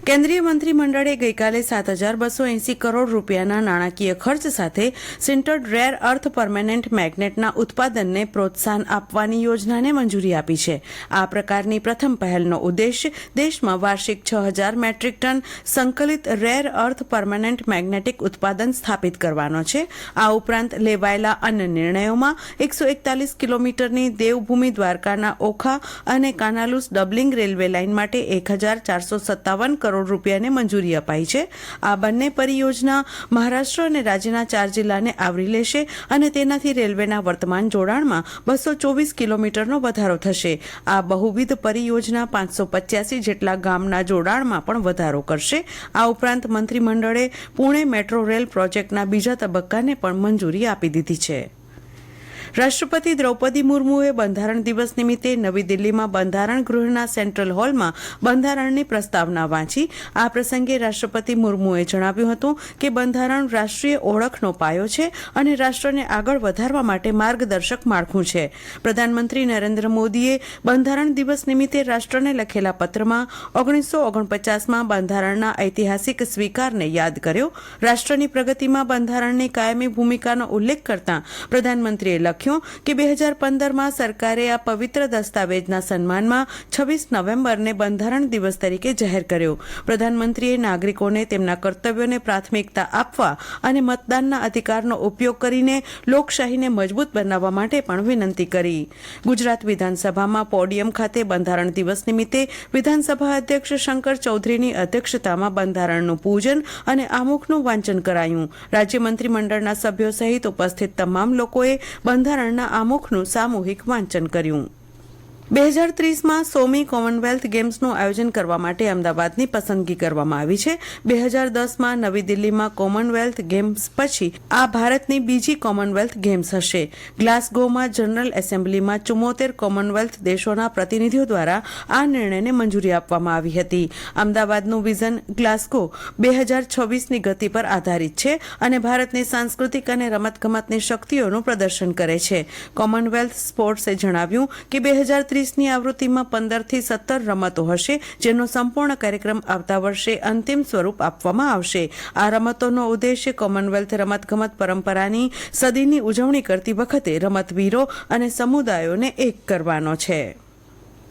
કેન્દ્રીય મંત્રીમંડળે ગઈકાલે સાત હજાર બસો એંસી કરોડ રૂપિયાના નાણાકીય ખર્ચ સાથે સિન્ટર્ડ રેર અર્થ પરમેનન્ટ મેગ્નેટના ઉત્પાદનને પ્રોત્સાહન આપવાની યોજનાને મંજૂરી આપી છે. આ પ્રકારની પ્રથમ પહેલનો ઉદ્દેશ દેશમાં વાર્ષિક છ હજાર મેટ્રિક ટન સંકલિત રેર અર્થ પરમેનન્ટ મેગ્નેટિક ઉત્પાદન સ્થાપિત કરવાનો છે. આ ઉપરાંત લેવાયેલા અન્ય નિર્ણયોમાં એકસો એકતાલીસ કિલોમીટરની દેવભૂમિ દ્વારકાના ઓખા અને કાનાલુસ ડબલિંગ રેલવે લાઇન માટે એક હજાર ચારસો સત્તાવન કરોડ રૂપિયાને મંજૂરી અપાઈ છે. આ બંને પરિયોજના મહારાષ્ટ્ર અને રાજ્યના ચાર જિલ્લાને આવરી લેશે અને તેનાથી રેલવેના વર્તમાન જોડાણમાં બસો ચોવીસ કિલોમીટરનો વધારો થશે. આ બહુવિધ પરિયોજના પાંચસો પચ્યાસી જેટલા ગામના જોડાણમાં પણ વધારો કરશે. આ ઉપરાંત મંત્રીમંડળે પુણે મેટ્રો રેલ પ્રોજેક્ટના બીજા તબક્કાને પણ મંજૂરી આપી દીધી છે. રાષ્ટ્રપતિ દ્રૌપદી મુર્મુએ બંધારણ દિવસ નિમિત્તે નવી દિલ્હીમાં બંધારણ ગૃહના સેન્ટ્રલ હોલમાં બંધારણની પ્રસ્તાવના વાંચી. આ પ્રસંગે રાષ્ટ્રપતિ મુર્મુએ જણાવ્યું હતું કે બંધારણ રાષ્ટ્રીય ઓળખનો પાયો છે અને રાષ્ટ્રને આગળ વધારવા માટે માર્ગદર્શક માળખું છે. પ્રધાનમંત્રી નરેન્દ્ર મોદીએ બંધારણ દિવસ નિમિત્તે રાષ્ટ્રને લખેલા પત્રમાં ઓગણીસો ઓગણપચાસમાં બંધારણના ઐતિહાસિક સ્વીકારને યાદ કર્યો. રાષ્ટ્રની પ્રગતિમાં બંધારણની કાયમી ભૂમિકાનો ઉલ્લેખ કરતા પ્રધાનમંત્રીએ લખ્યું કે બે હજાર પંદરમાં સરકારે આ પવિત્ર દસ્તાવેજના સન્માનમાં છવ્વીસ નવેમ્બરને બંધારણ દિવસ તરીકે જાહેર કર્યો. પ્રધાનમંત્રીએ નાગરિકોને તેમના કર્તવ્યોને પ્રાથમિકતા આપવા અને મતદાનના અધિકારનો ઉપયોગ કરીને લોકશાહીને મજબૂત બનાવવા માટે પણ વિનંતી કરી. ગુજરાત વિધાનસભામાં પોડિયમ ખાતે બંધારણ દિવસ નિમિત્તે વિધાનસભા અધ્યક્ષ શંકર ચૌધરીની અધ્યક્ષતામાં બંધારણનું પૂજન અને આમુખનું વાંચન કરાયું. રાજ્ય મંત્રીમંડળના સભ્યો સહિત ઉપસ્થિત તમામ લોકોએ બંધારણના આમુખનું સામૂહિક વાંચન કર્યું. બે હજાર ત્રીસમાં સોમી કોમનવેલ્થ ગેમ્સનું આયોજન કરવા માટે અમદાવાદની પસંદગી કરવામાં આવી છે. બે હજાર દસમાં નવી દિલ્હીમાં કોમનવેલ્થ ગેમ્સ પછી આ ભારતની બીજી કોમનવેલ્થ ગેમ્સ હશે. ગ્લાસગોમાં જનરલ એસેમ્બલીમાં ચુમ્મોતેર કોમનવેલ્થ દેશોના પ્રતિનિધિઓ દ્વારા આ નિર્ણયને મંજૂરી આપવામાં આવી હતી. અમદાવાદનું વિઝન ગ્લાસગો બે હજાર છવ્વીસની ગતિ પર આધારિત છે અને ભારતની સાંસ્કૃતિક અને રમતગમતની શક્તિઓનું પ્રદર્શન કરે છે. કોમનવેલ્થ સ્પોર્ટ્સે જણાવ્યું કે બે હજાર ત્રીસની આવૃત્તિમાં પંદરથી સત્તર રમતો હશે, જેનો સંપૂર્ણ કાર્યક્રમ આવતા વર્ષે અંતિમ સ્વરૂપ આપવામાં આવશે. આ રમતોનો ઉદ્દેશ્ય કોમનવેલ્થ રમતગમત પરંપરાની સદીની ઉજવણી કરતી વખતે રમતવીરો અને સમુદાયોને એક કરવાનો છે.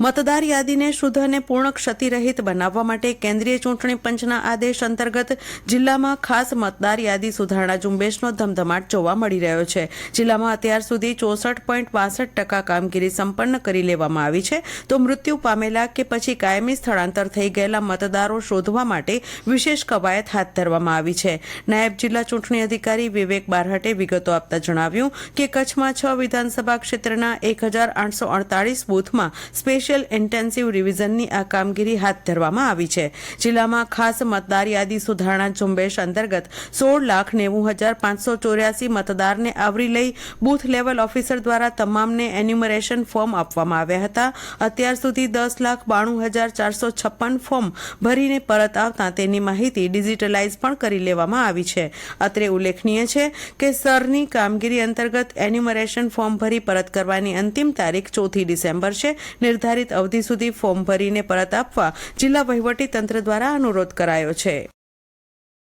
મતદાર યાદીને શુદ્ધ અને પૂર્ણ ક્ષતિરહિત બનાવવા માટે કેન્દ્રીય ચૂંટણી પંચના આદેશ અંતર્ગત જિલ્લામાં ખાસ મતદાર યાદી સુધારણા ઝુંબેશનો ધમધમાટ જોવા મળી રહ્યો છે. જિલ્લામાં અત્યાર સુધી ચોસઠ પોઈન્ટ બાસઠ ટકા કામગીરી સંપન્ન કરી લેવામાં આવી છે. તો મૃત્યુ પામેલા કે પછી કાયમી સ્થળાંતર થઈ ગયેલા મતદારો શોધવા માટે વિશેષ કવાયત હાથ ધરવામાં આવી છે. નાયબ જિલ્લા ચૂંટણી અધિકારી વિવેક બારહટે વિગતો આપતા જણાવ્યું કે કચ્છમાં છ વિધાનસભા ક્ષેત્રના એક હજાર આઠસો અડતાલીસ બૂથમાં સ્પેશિયલ ઇન્ટેન્સિવ રિવિઝનની આ કામગીરી હાથ ધરવામાં આવી છે. જિલ્લામાં ખાસ મતદાર યાદી સુધારણા ઝુંબેશ અંતર્ગત સોળ લાખ નેવું હજાર પાંચસો ચોર્યાસી મતદારને આવરી લઈ બૂથ લેવલ ઓફિસર દ્વારા તમામને એન્યુમરેશન ફોર્મ આપવામાં આવ્યા હતા. અત્યાર સુધી દસ લાખ બાણું હજાર ચારસો છપ્પન ફોર્મ ભરીને પરત આવતા તેની માહિતી ડિજિટલાઇઝ પણ કરી લેવામાં આવી છે. અત્રે ઉલ્લેખનીય છે કે સરની કામગીરી અંતર્ગત એન્યુમરેશન ફોર્મ ભરી પરત કરવાની અંતિમ તારીખ ચોથી ડિસેમ્બર છે. નિર્ધારિત અવધિ સુધી ફોર્મ ભરીને પરત આપવા જિલ્લા વહીવટી તંત્ર દ્વારા અનુરોધ કરાયો છે.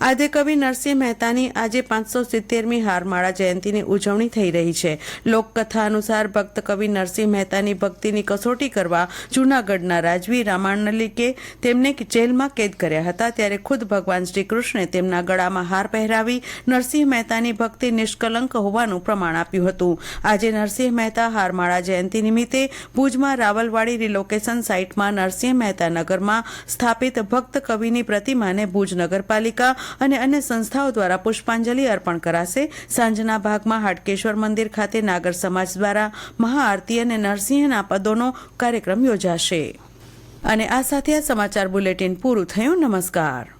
આદ્યકવિ નરસિંહ મહેતાની આજે પાંચસો સિત્તેરમી હારમાળા જયંતિની ઉજવણી થઈ રહી છે. લોકકથા અનુસાર ભક્ત કવિ નરસિંહ મહેતાની ભક્તિની કસોટી કરવા જૂનાગઢના રાજવી રામાનલિકે તેમને જેલમાં કેદ કર્યા હતા ત્યારે ખુદ ભગવાન શ્રી કૃષ્ણે તેમના ગળામાં હાર પહેરાવી નરસિંહ મહેતાની ભક્તિ નિષ્કલંક હોવાનું પ્રમાણ આપ્યું હતું. આજે નરસિંહ મહેતા હારમાળા જયંતિ નિમિત્તે ભુજમાં રાવલવાડી રિલોકેશન સાઇટમાં નરસિંહ મહેતા નગરમાં સ્થાપિત ભક્ત કવિની પ્રતિમાને ભુજ નગરપાલિકા અને અન્ય સંસ્થાઓ દ્વારા પુષ્પાંજલિ અર્પણ કરાશે. સાંજના ભાગમાં હાટકેશ્વર મંદિર ખાતે નાગર સમાજ દ્વારા મહાઆરતી અને નરસિંહના પદોનો કાર્યક્રમ યોજાશે. અને આ સાથે આ સમાચાર બુલેટિન પૂરું થયું. નમસ્કાર.